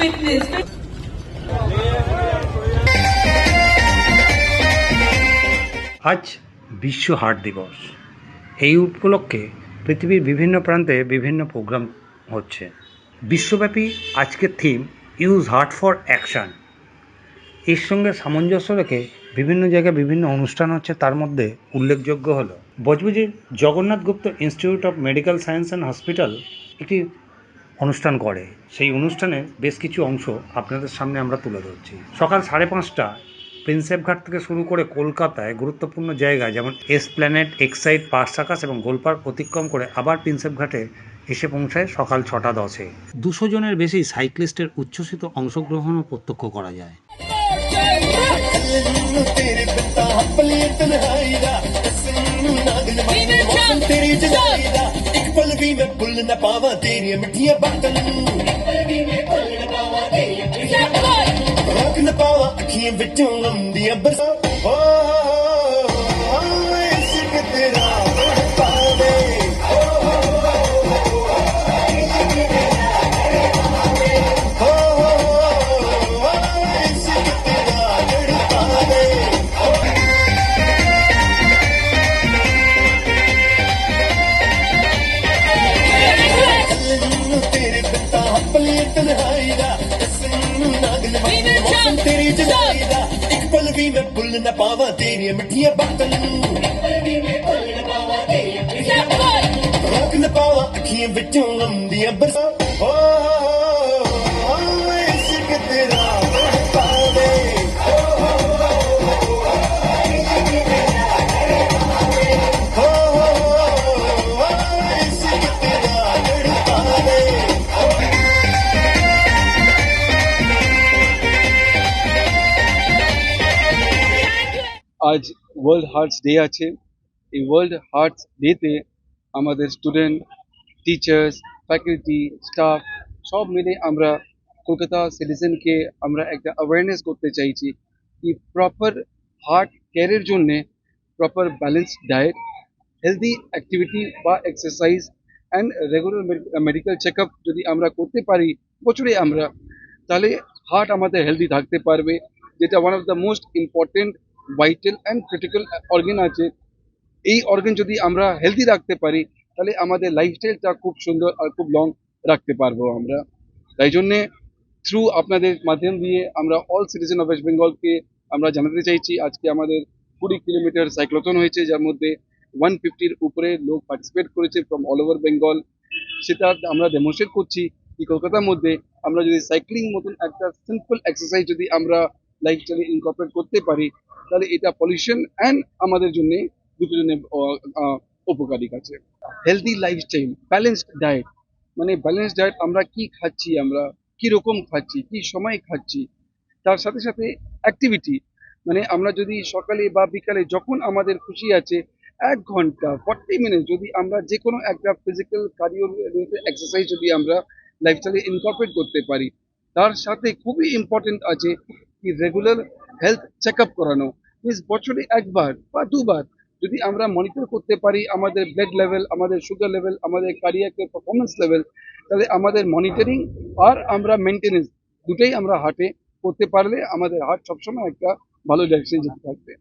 fitness. আজ বিশ্ব heart দিবস এই উপলক্ষে পৃথিবীর বিভিন্ন প্রান্তে বিভিন্ন প্রোগ্রাম হচ্ছে বিশ্বব্যাপী আজকের theme use heart for action এর সঙ্গে সামঞ্জস্য রেখে বিভিন্ন জায়গায় বিভিন্ন অনুষ্ঠান হচ্ছে, তার মধ্যে উল্লেখযোগ্য হলো বজবুজির Jagannath Gupta institute of medical science and hospital একটি অনুষ্ঠান করে সেই অনুষ্ঠানের বেশ কিছু অংশ আপনাদের সামনে আমরা তুলে ধরছি সকাল সাড়ে পাঁচটা প্রিন্সেপ ঘাট থেকে শুরু করে কলকাতায় গুরুত্বপূর্ণ জায়গা যেমন S planet Exide park circus এবং গোলপার্ক অতিক্রম করে আবার প্রিন্সেপ ঘাটে এসে পৌঁছায় সকাল ছটা দশে দুশো জনের বেশি সাইক্লিস্টের উচ্ছ্বসিত অংশগ্রহণও প্রত্যক্ষ করা যায় ਨੂੰ ਤੇਰੇ ਪਿੱਤਾ ਹੱਪਲੀ ਤਨਹਾਈ ਦਾ ਮੈਨੂੰ ਨਾਗਲ ਮੌਸਮ ਤੇਰੀ ਜਦਾਈ ਦਾ ਇੱਕ ਪਲ ਵੀ ਮੈਂ ਭੁੱਲ ਨਾ ਪਾਵਾਂ ਤੇਰੀਆਂ ਮਿੱਠੀਆਂ ਬਾਤਾਂ ਰੋਕ ਨਾ ਪਾਵਾਂ ਅੱਖੀਆਂ ਵਿੱਚੋਂ ਲੰਦੀਆਂ ਬਰਸਾਂ ਓ ਪੱਲੇ ਤਨਹਾਈ ਦਾ ਤਸੰਨ ਨਾਗਨ ਮੌਸਮ ਤੇਰੀ ਜਦਾਈ ਦਾ ਇੱਕ ਪਲ ਵੀ ਮੈਂ ਭੁੱਲ ਨਾ ਪਾਵਾਂ ਤੇਰੀਆਂ ਮਿੱਠੀਆਂ ਬਾਤਾਂ ਰੋਕ ਨਾ ਪਾਵਾਂ ਅੱਖੀਆਂ ਵਿੱਚੋਂ ਆਉਂਦੀਆਂ ਬਰਸਾਂ আজ ওয়ার্ল্ড হার্টস ডে আছে। এই ওয়ার্ল্ড হার্টস ডেতে আমাদের স্টুডেন্ট টিচার্স ফ্যাকাল্টি স্টাফ সব মিলে আমরা কলকাতা সিটিজেনকে আমরা একটা অ্যাওয়ারনেস করতে চাইছি কি প্রপার হার্ট কেয়ারের জন্যে proper balance diet healthy activity বা exercise and regular medical check যদি আমরা করতে পারি, বছরে আমরা, তাহলে হার্ট আমাদের হেলদি থাকতে পারবে। যেটা one of the most important vital and critical organ আছে। এই অর্গান যদি আমরা হেলদি রাখতে পারি, তাহলে আমাদের লাইফস্টাইলটা খুব সুন্দর আর খুব লং রাখতে পারব আমরা। তাই জন্যে থ্রু আপনাদের মাধ্যম দিয়ে আমরা অল সিটিজেন অফ ওয়েস্ট বেঙ্গলকে আমরা জানাতে চাইছি, আজকে আমাদের কুড়ি কিলোমিটার সাইক্লোথন হয়েছে, যার মধ্যে ওয়ান ফিফটির উপরে লোক পার্টিসিপেট করেছে ফ্রম অল ওভার বেঙ্গল সেটা আমরা ডেমনস্ট্রেট করছি কি কলকাতার মধ্যে। আমরা যদি সাইক্লিং মতন একটা সিম্পল এক্সারসাইজ যদি আমরা লাইফস্টাইলে ইনকর্পোরেট করতে পারি তাহলে এটা পলিউশন অ্যান্ড আমাদের জন্য দুটো জন্য উপকারী আছে হেলদি লাইফস্টাইল ব্যালেন্সড ডায়েট মানে ব্যালেন্স ডায়েট আমরা কি খাচ্ছি আমরা কি রকম খাচ্ছি, কি সময় খাচ্ছি, তার সাথে সাথে অ্যাক্টিভিটি মানে আমরা যদি সকালে বা বিকালে যখন আমাদের খুশি আছে, এক ঘণ্টা ফর্টি মিনিট যদি আমরা যে কোনো একটা ফিজিক্যাল কার্ডিও এক্সারসাইজ যদি আমরা লাইফস্টাইলে ইনকর্পোরেট করতে পারি, তার সাথে খুবই ইম্পর্টেন্ট আছে কি রেগুলার হেলথ চেক আপ করানো। মিনস বছরে একবার বা দুবার যদি আমরা মনিটর করতে পারি আমাদের ব্লাড লেভেল আমাদের সুগার লেভেল আমাদের কারিয়াকের পারফরমেন্স লেভেল তাহলে আমাদের মনিটরিং আর আমরা মেনটেনেন্স দুটোই আমরা হাটে করতে পারলে আমাদের হার্ট সবসময় একটা ভালো ডাইরেকশন যেতে থাকবে।